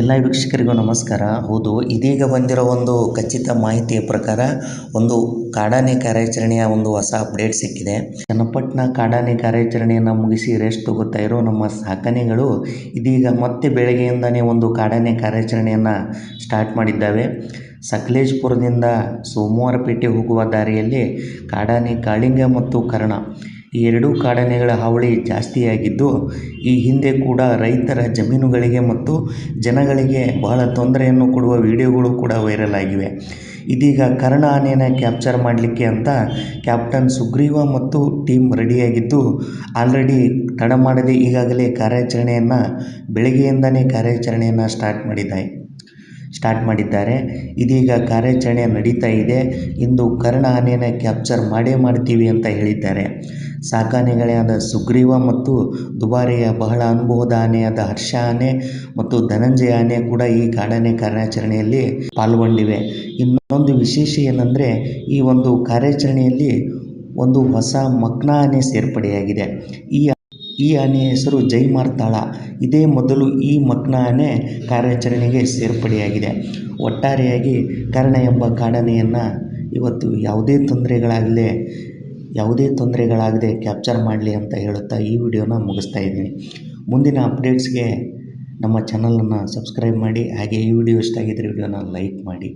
ಎಲ್ಲ ವೀಕ್ಷಕರಿಗೂ ನಮಸ್ಕಾರ. ಹೌದು, ಇದೀಗ ಬಂದಿರೋ ಒಂದು ಖಚಿತ ಮಾಹಿತಿಯ ಪ್ರಕಾರ ಒಂದು ಕಾಡಾನೆ ಕಾರ್ಯಾಚರಣೆಯ ಒಂದು ಹೊಸ ಅಪ್ಡೇಟ್ ಸಿಕ್ಕಿದೆ. ಚನ್ನಪಟ್ಟಣ ಕಾಡಾನೆ ಕಾರ್ಯಾಚರಣೆಯನ್ನು ಮುಗಿಸಿ ರೆಸ್ಟ್ ತಗೋತಾ ಇರೋ ನಮ್ಮ ಸಾಕಣೆಗಳು ಇದೀಗ ಮತ್ತೆ ಬೆಳಗ್ಗೆಯಿಂದನೇ ಒಂದು ಕಾಡಾನೆ ಕಾರ್ಯಾಚರಣೆಯನ್ನು ಸ್ಟಾರ್ಟ್ ಮಾಡಿದ್ದಾವೆ. ಸಕಲೇಶ್ಪುರದಿಂದ ಸೋಮವಾರಪೇಟೆ ಹೋಗುವ ದಾರಿಯಲ್ಲಿ ಕಾಡಾನೆ ಕಾಳಿಂಗ ಮತ್ತು ಕರ್ಣ ಈ ಎರಡೂ ಕಾಡಾನೆಗಳ ಹಾವಳಿ ಜಾಸ್ತಿಯಾಗಿದ್ದು, ಈ ಹಿಂದೆ ಕೂಡ ರೈತರ ಜಮೀನುಗಳಿಗೆ ಮತ್ತು ಜನಗಳಿಗೆ ಬಹಳ ತೊಂದರೆಯನ್ನು ಕೊಡುವ ವಿಡಿಯೋಗಳು ಕೂಡ ವೈರಲ್ ಆಗಿವೆ. ಇದೀಗ ಕರ್ಣ ಆನೆಯನ್ನ ಕ್ಯಾಪ್ಚರ್ ಮಾಡಲಿಕ್ಕೆ ಅಂತ ಕ್ಯಾಪ್ಟನ್ ಸುಗ್ರೀವ ಮತ್ತು ಟೀಮ್ ರೆಡಿಯಾಗಿದ್ದು ಆಲ್ರೆಡಿ ತಡ ಮಾಡದೆ ಈಗಾಗಲೇ ಕಾರ್ಯಾಚರಣೆಯನ್ನು ಬೆಳಗ್ಗೆಯಿಂದಲೇ ಕಾರ್ಯಾಚರಣೆಯನ್ನು ಸ್ಟಾರ್ಟ್ ಮಾಡಿದ್ದಾರೆ ಸ್ಟಾರ್ಟ್ ಮಾಡಿದ್ದಾರೆ. ಇದೀಗ ಕಾರ್ಯಾಚರಣೆ ನಡೀತಾ ಇದೆ. ಇಂದು ಕರ್ಣ ಆನೆಯನ್ನು ಕ್ಯಾಪ್ಚರ್ ಮಾಡೇ ಮಾಡ್ತೀವಿ ಅಂತ ಹೇಳಿದ್ದಾರೆ. ಸಾಕಾನೆಗಳೇ ಆದ ಸುಗ್ರೀವ ಮತ್ತು ದುಬಾರಿಯ ಬಹಳ ಅನುಭವದ ಆನೆಯಾದ ಹರ್ಷ ಆನೆ ಮತ್ತು ಧನಂಜಯ ಆನೆ ಕೂಡ ಈ ಕಾಡಾನೆ ಕಾರ್ಯಾಚರಣೆಯಲ್ಲಿ ಪಾಲ್ಗೊಂಡಿವೆ. ಇನ್ನೊಂದು ವಿಶೇಷ ಏನಂದರೆ, ಈ ಒಂದು ಕಾರ್ಯಾಚರಣೆಯಲ್ಲಿ ಒಂದು ಹೊಸ ಮಕ್ನ ಆನೆ ಸೇರ್ಪಡೆಯಾಗಿದೆ. ಈ ಈ ಆನೆಯ ಹೆಸರು ಜೈಮಾರ್ತಾಳ. ಇದೇ ಮೊದಲು ಈ ಮಕ್ನ ಆನೆ ಕಾರ್ಯಾಚರಣೆಗೆ ಸೇರ್ಪಡೆಯಾಗಿದೆ. ಒಟ್ಟಾರೆಯಾಗಿ ಕರ್ಣ ಎಂಬ ಕಾಡನೆಯನ್ನು ಇವತ್ತು ಯಾವುದೇ ತೊಂದರೆಗಳಾಗದೆ ಯಾವುದೇ ತೊಂದರೆಗಳಾಗದೆ ಕ್ಯಾಪ್ಚರ್ ಮಾಡಲಿ ಅಂತ ಹೇಳುತ್ತಾ ಈ ವಿಡಿಯೋನ ಮುಗಿಸ್ತಾ ಇದ್ದೀನಿ. ಮುಂದಿನ ಅಪ್ಡೇಟ್ಸ್ಗೆ ನಮ್ಮ ಚಾನಲನ್ನು ಸಬ್ಸ್ಕ್ರೈಬ್ ಮಾಡಿ, ಹಾಗೆ ಈ ವಿಡಿಯೋ ಇಷ್ಟ ಆಗಿದ್ದರೆ ವಿಡಿಯೋನ ಲೈಕ್ ಮಾಡಿ.